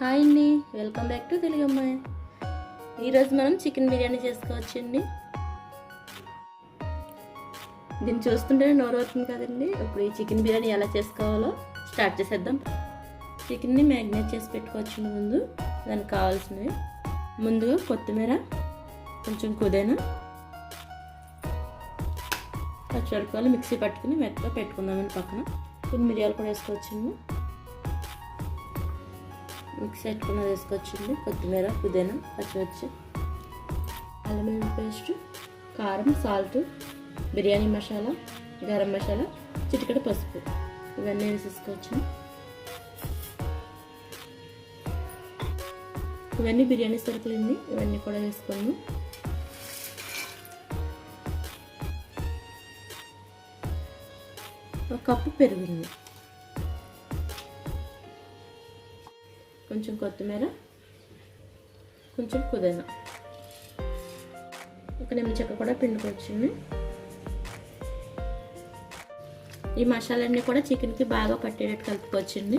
Hi అండి. Welcome back to Telugu అమ్మాయి ఈరోజు మనం చికెన్ బిర్యానీ చేసుకోవచ్చండి. దీన్ని చూస్తుంటేనే నోరు అవుతుంది కదండి. ఇప్పుడు ఈ చికెన్ బిర్యానీ ఎలా చేసుకోవాలో స్టార్ట్ చేసేద్దాం. చికెన్ని మ్యాగ్నేట్ చేసి పెట్టుకోవచ్చు ముందు. దానికి కావాల్సినవి. ముందుగా కొత్తిమీర కొంచెం కుదేనా పచ్చిమిరపకాయలు మిక్సీ పట్టుకుని మెత్తగా పెట్టుకుందామని పక్కన. కొన్ని మిరియాలు కూడా వేసుకోవచ్చండి మిక్సీ పెట్టుకున్న తీసుకొచ్చింది. కొత్తిమీర పుదీనా పచ్చిమిర్చి అల్లం పేస్ట్ కారం సాల్ట్ బిర్యానీ మసాలా గరం మసాలా చిటికడ పసుపు. ఇవన్నీ వేసేసుకోవచ్చు ఇవన్నీ బిర్యానీ సరుకులండి. ఇవన్నీ కూడా వేసుకున్నాము ఒక కప్పు పెరుగుంది కొంచెం కొత్తిమీర కొంచెం పుదీనా. ఒక నిమ్మ చెక్క కూడా పిండుకొచ్చింది ఈ మసాలన్నీ కూడా చికెన్కి బాగా పట్టేటట్టు కలుపుకోవచ్చండి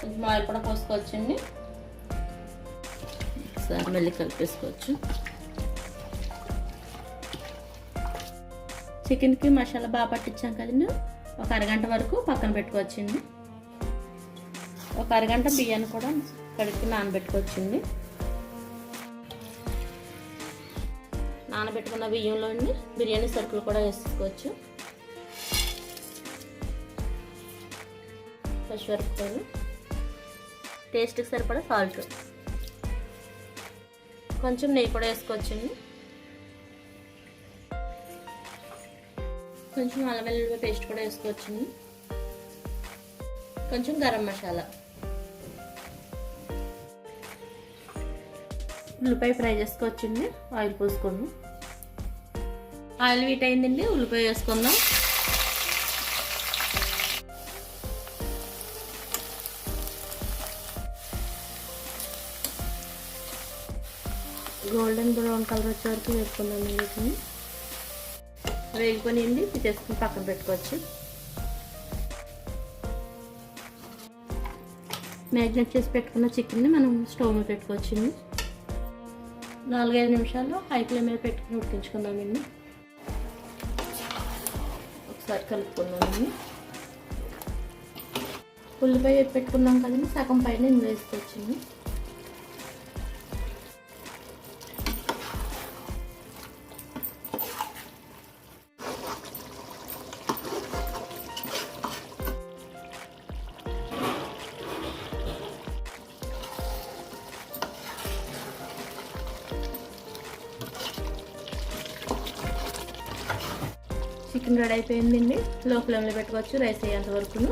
కొంచెం ఆయిల్ కూడా పోసుకొచ్చింది. ఒకసారి మళ్ళీ కలిపేసుకోవచ్చు. చికెన్కి మసాలా బాగా పట్టించాం కదండి ఒక అరగంట వరకు పక్కన పెట్టుకోవచ్చండి ఒక అరగంట బియ్యాన్ని కూడా కడిగి నానబెట్టుకోవచ్చండి నానబెట్టుకున్న బియ్యంలో బిర్యానీ సరుకులు కూడా వేసుకోవచ్చు పచ్చిమిరపకాయలు టేస్ట్కి సరిపడా సాల్ట్. కొంచెం నెయ్యి కూడా వేసుకోవచ్చండి. కొంచెం అల్లం వెల్లుల్లి పేస్ట్ కూడా వేసుకోవచ్చండి. కొంచెం గరం మసాలా. ఉల్లిపాయ ఫ్రై చేసుకోవచ్చండి. ఆయిల్ పోసుకోండి ఆయిల్ వీట్ అయిందండి ఉల్లిపాయ వేసుకుందాం. గోల్డెన్ బ్రౌన్ కలర్ వచ్చే వరకు వేసుకుందాం వీటిని ఉంది తీసుకుని పక్కన పెట్టుకోవచ్చు. మ్యాగ్నెట్ చేసి పెట్టుకున్న చికెన్ని మనం స్టవ్ మీద పెట్టుకోవచ్చండి నాలుగైదు నిమిషాలు హై ఫ్లేమ్ మీద పెట్టుకుని ఉడికించుకుందామండి ఒకసారి కలుపుకుందామండి ఉల్లిపాయ పెట్టుకున్నాం కదండి సగం పైన ఇందులో వేసుకోవచ్చండి చికెన్ రెడీ అయిపోయిందండి. లో ఫ్లేమ్లో పెట్టుకోవచ్చు రైస్ అయ్యేంత వరకును.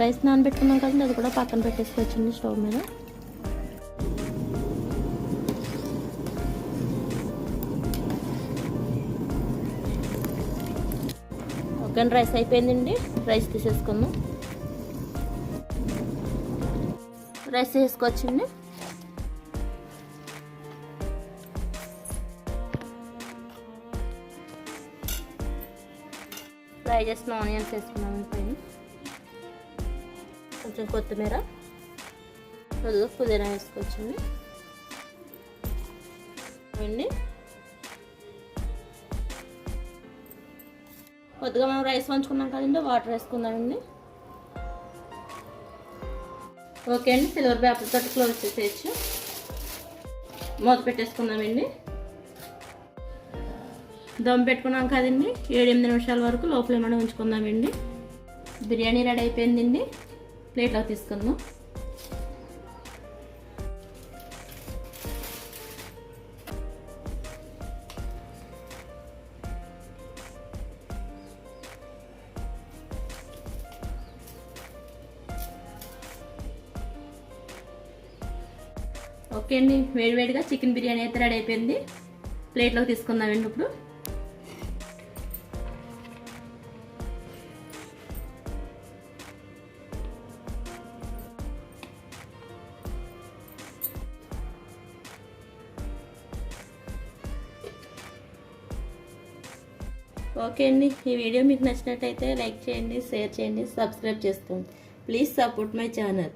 రైస్ నానబెట్టుకున్నాం కదండి అది కూడా పక్కన పెట్టేసుకోవచ్చండి స్టవ్ మీద. ఓకే రైస్ అయిపోయిందండి. రైస్ తీసేసుకుందాం. రైస్ వేసుకోవచ్చండి ఫ్రై చేసిన ఆనియన్స్ వేసుకున్నాను పైన కొంచెం కొత్తిమీర కొద్దిగా పుదీనా వేసుకోవచ్చండి అండి కొద్దిగా మనం రైస్ వంచుకున్నాం కదండి వాటర్ వేసుకుందామండి ఓకే అండి సిల్వర్ పేపర్ తోటి క్లోజ్ చేసేయచ్చు మూత పెట్టేసుకుందామండి దమ్ పెట్టుకున్నాం కదండి. ఏడు ఎనిమిది నిమిషాల వరకు లోపల ఏమైనా ఉంచుకుందామండి బిర్యానీ రెడీ అయిపోయిందండి ప్లేట్లో తీసుకుందాం. ఓకే అండి. వేడివేడిగా చికెన్ బిర్యానీ అయితే రెడీ అయిపోయింది. ప్లేట్లోకి తీసుకుందామండి ఇప్పుడు. ఓకే అండి. ఈ వీడియో మీకు నచ్చినట్టయితే లైక్ చేయండి షేర్ చేయండి సబ్స్క్రైబ్ చేసుకోండి. Please support my channel.